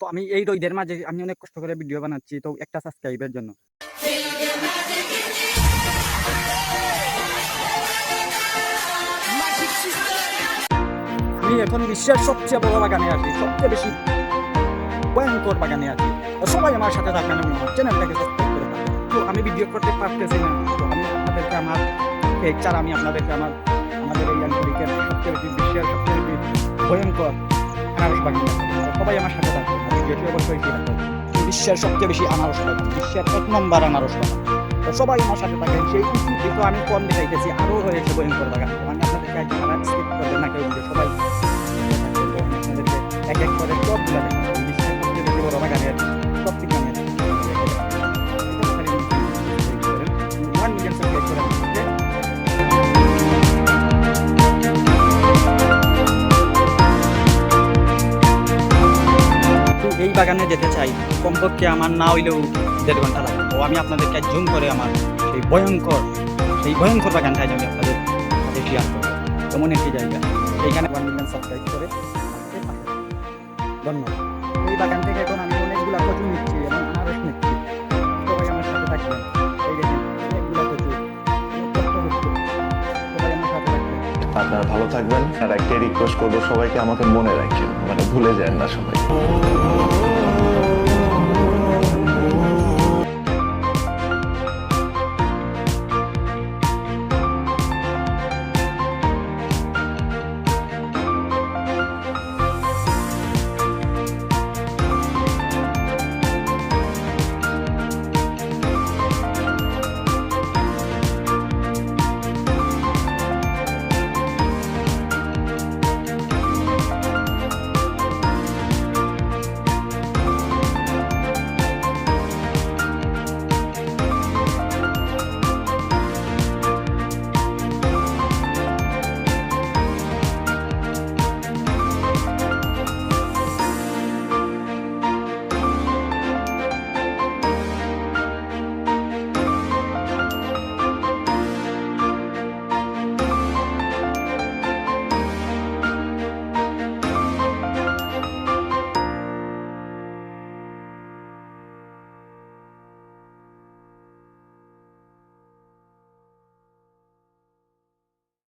তো আমি এই রোদের মাঝে আমি অনেক কষ্ট করে ভিডিও বানাচ্ছি, তো একটা সাবস্ক্রাইবের জন্য। আমি এখন বিশ্বের সবচেয়ে বড় বাগানে আছি, সবচেয়ে বেশি ভয়ঙ্কর বাগানে আছি। সবাই আমার সাথে থাকবেন এবং আমার চ্যানেলটাকে সাবস্ক্রাইব করে তো আমি ভিডিও করতে পারতেছি না, তো আমি আপনাদেরকে আমার চারা, আমি আপনাদেরকে আমার, আমাদের এই আঞ্চলিকের সবচেয়ে বেশি বিশ্বের সবচেয়ে বেশি ভয়ঙ্কর আনারস সবাই আমার সাথে থাকবে অবশ্যই বিশ্বের সবচেয়ে বেশি আনারস বাগান বিশ্বের এক নম্বর আনারস বাগান। সবাই আমার সাথে থাকেন। সেই কিন্তু আমি কম দেখাইতেছি আরও রয়েছে ভয়ঙ্কর বাগান। আমি আপনাদেরকে সবাই এক এক করে সবগুলো এই বাগানে যেতে চাই, কমপক্ষে আমার না হইলেও দেড় ঘণ্টা লাগে। তো আমি আপনাদেরকে জুম করে আমার সেই ভয়ঙ্কর সেই ভয়ঙ্কর বাগানটাই আমি আপনাদের সাথে শেয়ার করব। এমন একটি জায়গা। এইখানে ওয়ান সাবস্ক্রাইব করে ধন্যবাদ। এই বাগান থেকে এখন আমি অনেকগুলা কচু নিচ্ছি এবং আনারস নিচ্ছি। সবাই আমার সাথে থাকবেন। এই দেখেন, অনেকগুলা কচু। আপনারা ভালো থাকবেন। আর একটা রিকোয়েস্ট করব, সবাইকে আমাকে মনে রাখেন। মানে ভুলে যান না সবাই।